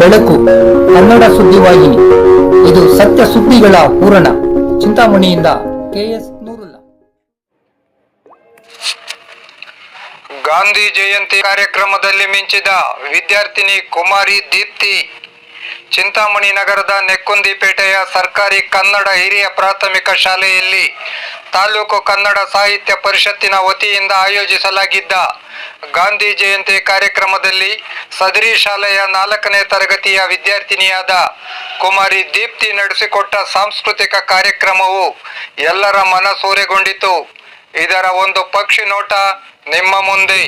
ಬೆಳಕು ಕನ್ನಡ ಸುದ್ದಿವಾಹಿನಿ ಇದು ಸತ್ಯ ಸುದ್ದಿಗಳ ಪೂರಣ ಚಿಂತಾಮಣಿಯಿಂದ ಕೆಎಸ್ ನೂರುಲ್ಲ. ಗಾಂಧಿ ಜಯಂತಿ ಕಾರ್ಯಕ್ರಮದಲ್ಲಿ ಮಿಂಚಿದ ವಿದ್ಯಾರ್ಥಿನಿ ಕುಮಾರಿ ದೀಪ್ತಿ, ಚಿಂತಾಮಣಿ ನಗರದ ನೆಕ್ಕುಂದಿಪೇಟೆಯ ಸರ್ಕಾರಿ ಕನ್ನಡ ಹಿರಿಯ ಪ್ರಾಥಮಿಕ ಶಾಲೆಯಲ್ಲಿ ತಾಲೂಕು ಕನ್ನಡ ಸಾಹಿತ್ಯ ಪರಿಷತ್ತಿನ ವತಿಯಿಂದ ಆಯೋಜಿಸಲಾಗಿದ್ದ ಗಾಂಧಿ ಜಯಂತಿ ಕಾರ್ಯಕ್ರಮದಲ್ಲಿ ಸದರಿ ಶಾಲೆಯ ನಾಲ್ಕನೇ ತರಗತಿಯ ವಿದ್ಯಾರ್ಥಿನಿಯಾದ ಕುಮಾರಿ ದೀಪ್ತಿ ನಡೆಸಿಕೊಟ್ಟ ಸಾಂಸ್ಕೃತಿಕ ಕಾರ್ಯಕ್ರಮವು ಎಲ್ಲರ ಮನಸೂರೆಗೊಂಡಿತು. ಇದರ ಒಂದು ಪಕ್ಷಿ ನೋಟ ನಿಮ್ಮ ಮುಂದೆ.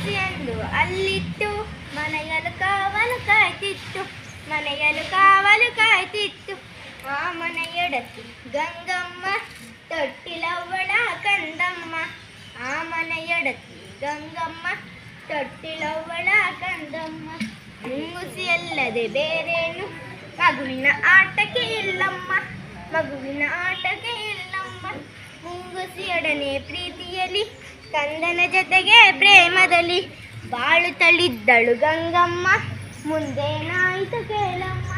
ಮನೆಯಲ್ಲಿ ಅಲ್ಲಿತ್ತು, ಮನೆಯಲು ಕಾವಲು ಕಾಯ್ತಿತ್ತು. ಮನೆಯಲು ಕಾವಲು ಕಾಯ್ತಿತ್ತು. ಆ ಮನೆಯೊಡತಿ ಗಂಗಮ್ಮ, ತೊಟ್ಟಿಲವ್ವಳ, ಕಂದಮ್ಮ. ಆ ಮನೆಯೊಡತಿ ಗಂಗಮ್ಮ ತೊಟ್ಟಿಲವಳ ಕಂದಮ್ಮ. ಮುಂಗುಸಿಯಲ್ಲದೆ ಬೇರೇನು ಮಗುವಿನ ಆಟಕ್ಕೆ ಇಲ್ಲಮ್ಮ. ಮಗುವಿನ ಆಟಕ್ಕೆ ಇಲ್ಲಮ್ಮ. ಮುಂಗುಸಿಯೊಡನೆ ಪ್ರೀತಿಯಲ್ಲಿ, ಕಂದನ ಜೊತೆಗೆ ಪ್ರೇಮದಲ್ಲಿ ಬಾಳು ತಳಿದ್ದಳು ಗಂಗಮ್ಮ. ಮುಂದೇನಾಯಿತು ಕೇಳಮ್ಮ.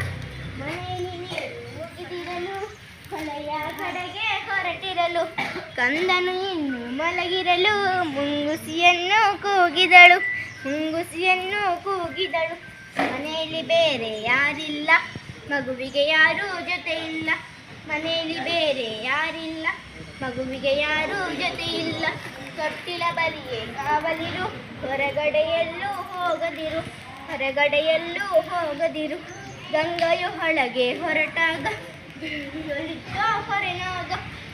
ಮನೆಯಲ್ಲಿ ನೀರು ಕಡೆಗೆ ಹೊರಟಿರಲು, ಕಂದನು ಇನ್ನು ಮಲಗಿರಲು, ಮುಂಗುಸಿಯನ್ನು ಕೂಗಿದಳು ಮುಂಗುಸಿಯನ್ನು ಕೂಗಿದಳು. ಮನೆಯಲ್ಲಿ ಬೇರೆ ಯಾರಿಲ್ಲ, ಮಗುವಿಗೆ ಯಾರೂ ಜೊತೆ ಇಲ್ಲ ಮನೆಯಲ್ಲಿ ಬೇರೆ ಯಾರಿಲ್ಲ, ಮಗುವಿಗೆ ಯಾರೂ ಜೊತೆ ಇಲ್ಲ ತೊಟ್ಟಿಲ ಬಲಿಯೇ ಕಾವಲಿರು, ಹೊರಗಡೆಯಲ್ಲೂ ಹೋಗದಿರು. ಹೊರಗಡೆಯಲ್ಲೂ ಹೋಗದಿರು. ಗಂಗೆಯು ಹೊಳಗೆ ಹೊರಟಾಗ ಹೊರನಾಗ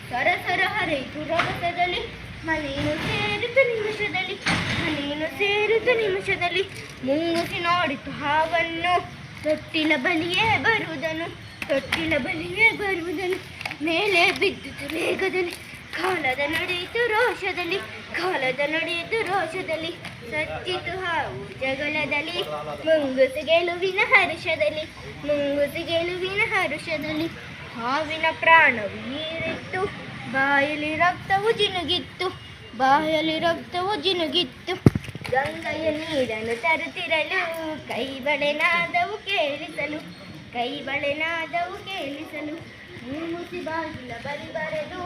ಸರಸರ ಹರಿತು ರಭಸದಲ್ಲಿ ಮನೆಯನ್ನು ಸೇರಿದ ನಿಮಿಷದಲ್ಲಿ ಮನೆಯನ್ನು ಸೇರಿದ ನಿಮಿಷದಲ್ಲಿ ಮುಂಗುಸಿ ನೋಡಿತು ಹಾವನ್ನು. ತೊಟ್ಟಿಲ ಬಲಿಯೇ ಬರುವುದನು ತೊಟ್ಟಿಲ ಬಲಿಯೇ ಬರುವುದನು ಮೇಲೆ ಬಿದ್ದಿತು ವೇಗದಲ್ಲಿ ಕಾಲದ ನಡೆಯಿತು ರೋಷದಲ್ಲಿ, ಕಾಲದ ನಡೆಯಿತು ರೋಷದಲ್ಲಿ ಸಚ್ಚಿತು ಹಾವು ಜಗಳದಲ್ಲಿ, ಮುಂಗುಸು ಗೆಲುವಿನ ಹರುಷದಲ್ಲಿ, ಮುಂಗುಸು ಗೆಲುವಿನ ಹರುಷದಲ್ಲಿ, ಹಾವಿನ ಪ್ರಾಣವು ನೀರಿತ್ತು ಬಾಯಲಿ ರಕ್ತವು ಜಿನುಗಿತ್ತು ಬಾಯಲಿ ರಕ್ತವು ಜಿನುಗಿತ್ತು. ಗಂಗೆಯ ನೀರನ್ನು ತರುತ್ತಿರಲು ಕೈ ಬಳೆನಾದವು ಕೇಳಿಸಲು ಕೈ ಬಳೆನಾದವು ಕೇಳಿಸಲು ಮೂಸಿ ಬಾಗಿಲ ಬರಿ ಬರೆದು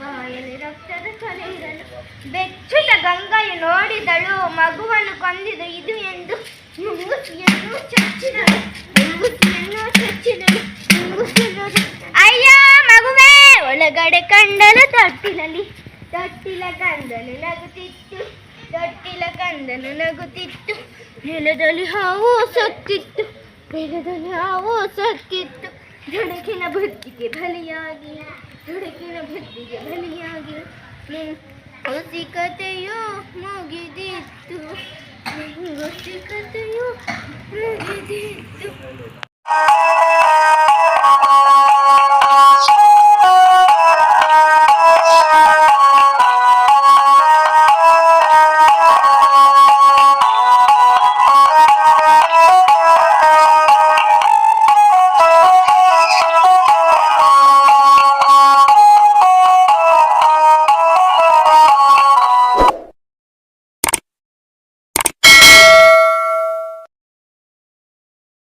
ಬಾಯಲ್ಲಿ ರಕ್ತದ ಕಲೆ ಇರಲು ಬೆಚ್ಚುತ ಗಂಗಾಯು ನೋಡಿದಳು, ಮಗುವನ್ನು ಕೊಂದಿದು ಇದು ಎಂದು ಮುಂಗುಸಿಯನ್ನು ಚಚ್ಚಿದಳು ಮುಂಗುಸಿಯನ್ನು ಚಚ್ಚಿದಳು ಮುಂಗುಸಿಯನ್ನು ಅಯ್ಯ, ಮಗುವೇ! ಒಳಗಡೆ ಕಂಡಲು ತೊಟ್ಟಿಲಲ್ಲಿ, ತೊಟ್ಟಿಲ ಕಂದನು ನಗುತ್ತಿತ್ತು, ತೊಟ್ಟಿಲ ಕಂದನು ನಗುತ್ತಿತ್ತು. ನೆಲದಲ್ಲಿ ಹಾವು ಸತ್ತಿತ್ತು, ನೆಲದಲ್ಲಿ ಹಾವು ಸತ್ತಿತ್ತು. धड़की न भुद्दी के भलिया गया धड़की न भुद्दी के भलिया गया उसी कतयो मोगी दी तू। उसी कतयो मोगी दी तू।